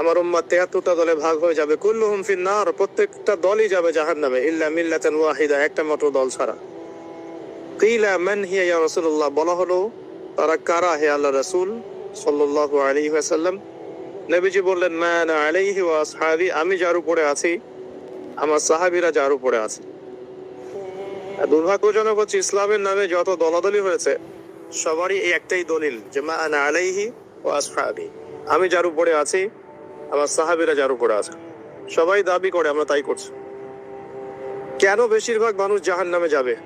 আমার উম্মাদ তেহাত্তরটা দলে ভাগ হয়ে যাবে। কুল্লু কুল্লুহুম ফিন্নার, প্রত্যেকটা দলই যাবে জাহান নামে ইল্লা মিল্লাতান ওয়াহিদা, একটা মাত্র দল ছাড়া। কিলা মান হিয়া ইয়া রাসূলুল্লাহ, বলা হলো, তারা কারা হে আল্লাহ রাসূল সাল্লাল্লাহু আলাইহি ওয়াসাল্লাম? নবীজি বললেন, মা আনা আলাইহি ওয়া আসহাবি, আমি যার উপরে আছি, আমার সাহাবীরা যার উপরে আছে। দুর্ভাগ্যজনক হচ্ছে, ইসলামের নামে যত দলাদলি হয়েছে, সবারই এই একটাই দলিল যে মা আনা আলাইহি ও আসহাবি, আমি যার উপরে আছি আমার সাহাবীরা যার উপরে আছে। সবাই দাবি করে, আমরা তাই করছি। কেন বেশিরভাগ মানুষ জাহান নামে যাবে?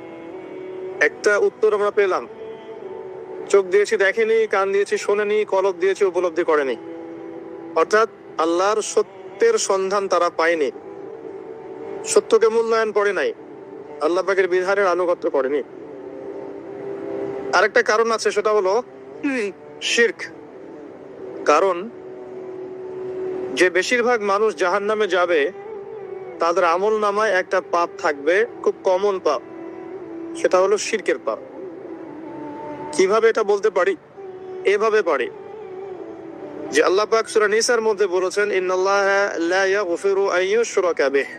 একটা উত্তর আমরা পেলাম। চোখ দিয়েছি, দেখেনি, কান দিয়েছি, শোনেনি, কলব দিয়েছি, উপলব্ধি করেনি। অর্থাৎ আল্লাহর সত্যের সন্ধান তারা পায়নি। সত্যকে মূল্যায়ন করে নাই। আল্লাহ পাকের বিধানের আনুগত্য করেনি। আরেকটা কারণ আছে, সেটা হলো শির্ক। কারণ যে বেশিরভাগ মানুষ জাহান নামে যাবে, তাদের আমল নামায় একটা পাপ থাকবে, খুব কমন পাপ। সেটা হলো শিরকের পাপ। কীভাবে এটা বলতে পারি? এভাবে পারি। যে আল্লাহ পাক সূরা নিসার মধ্যে বলেছেন, ইন্নাল্লাহা লা ইয়াগফিরু আন ইউশরাকা বিহি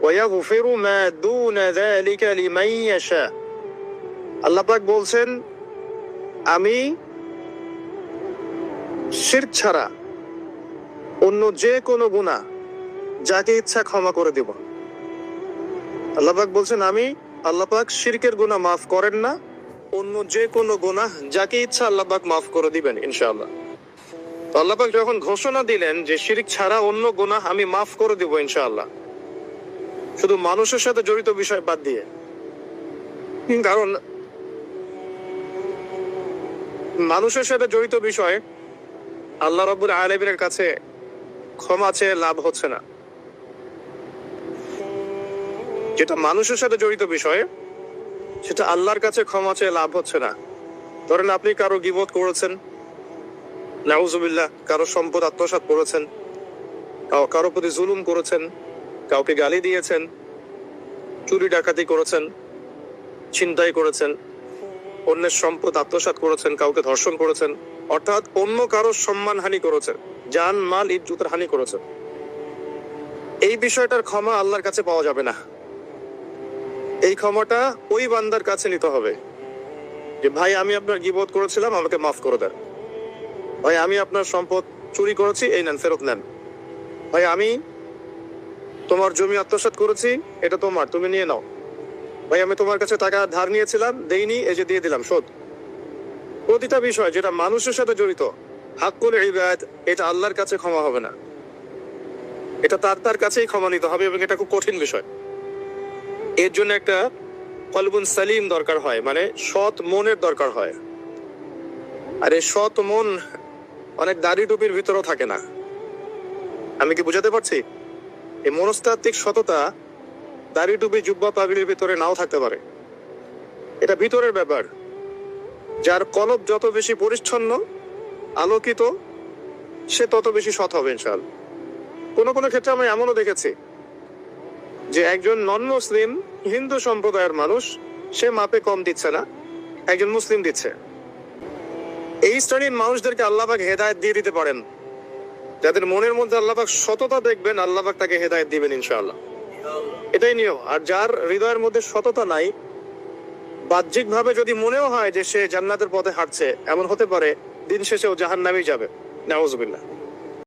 ওয়া ইয়াগফিরু মা দুনা যালিকা লিমান ইয়াশা। আল্লাহ পাক বলছেন, আমি শিরক ছাড়া অন্য যে কোনো গুনাহ যাকে ইচ্ছা ক্ষমা করে দেব। আল্লাহ পাক বলছেন, আমি আল্লাহ পাক শিরকের গুনাহ মাফ করেন না, অন্য যে কোনো গুনাহ যাকে ইচ্ছা আল্লাহ পাক মাফ করে দিবেন, ইনশাআল্লাহ। তো আল্লাহ পাক যখন ঘোষণা দিলেন যে শিরিক ছাড়া অন্য গুনাহ আমি মাফ করে দিব, ইনশাআল্লাহ। শুধু মানুষের সাথে জড়িত বিষয় বাদ দিয়ে। কারণ মানুষের সাথে জড়িত বিষয় আল্লাহ রব্বুল আলমিনের কাছে ক্ষমা চেয়ে লাভ হচ্ছে না। যেটা মানুষের সাথে জড়িত বিষয়, সেটা আল্লাহর কাছে ক্ষমা চেয়ে লাভ হচ্ছে না। ধরেন আপনি কারও গিবত করেছেন নাউজুবিল্লাহ কারও সম্পদ আত্মসাৎ করেছেন কারও প্রতি জুলুম করেছেন, কাউকে গালি দিয়েছেন, চুরি ডাকাতি করেছেন, ছিনতাই করেছেন, অন্যের সম্পদ আত্মসাৎ করেছেন, কাউকে ধর্ষণ করেছেন, অর্থাৎ অন্য কারও সম্মান হানি করেছেন। জান মাল ইজ্জতের হানি করেছেন এই বিষয়টার ক্ষমা আল্লাহর কাছে পাওয়া যাবে না। এই ক্ষমাটা ওই বান্দার কাছে নিতে হবে। যে, ভাই, আমি আপনার গিবোধ করেছিলাম, আমাকে মাফ করে দেন। ভাই, আমি আপনার সম্পদ চুরি করেছি, এই নেন, ফেরত নেন। ভাই, আমি তোমার জমি আত্মসাৎ করেছি, এটা তোমার, তুমি নিয়ে নাও। ভাই, আমি তোমার কাছে টাকা ধার নিয়েছিলাম, দেইনি, এই যে দিয়ে দিলাম, শোধ। প্রতিটা বিষয় যেটা মানুষের সাথে জড়িত হাক্কুল ইবাদ, এটা আল্লাহর কাছে ক্ষমা হবে না। এটা তার তার কাছেই ক্ষমা নিতে হবে এবং এটা খুব কঠিন বিষয়। এর জন্য একটা কলবুন সালিম দরকার হয় মানে সৎ মনের দরকার হয়। আর এই সৎ মন অনেক দাড়ি টুপির ভিতরেও থাকে না। আমি কি বুঝাতে পারছি? এই মনস্তাত্ত্বিক সততা দাড়ি টুপি, জুব্বা, পাগড়ির ভিতরে নাও থাকতে পারে। এটা ভিতরের ব্যাপার। যার কলব যত বেশি পরিচ্ছন্ন আলোকিত, সে তত বেশি সৎ হবে ইনশাল কোনো কোনো ক্ষেত্রে আমি এমনও দেখেছি যে একজন নন মুসলিম হিন্দু সম্প্রদায়ের মানুষ, সে মাপে কম দিচ্ছে না, একজন মুসলিম দিচ্ছে। এই শ্রেণির মানুষদেরকে আল্লাহবাক হেদায়ত দিয়ে দিতে পারেন। যাদের মনের মধ্যে আল্লাহবাক সততা দেখবেন আল্লাহবাক তাকে হেদায়ত দিবেন ইনশাআল্লাহ। এটাই নিয়ম। আর যার হৃদয়ের মধ্যে সততা নাই বাহ্যিক ভাবে যদি মনেও হয় যে সে জান্নাতের পথে হাঁটছে, এমন হতে পারে দিন শেষে ও জাহান নামেই যাবে। নাউজুবিল্লাহ।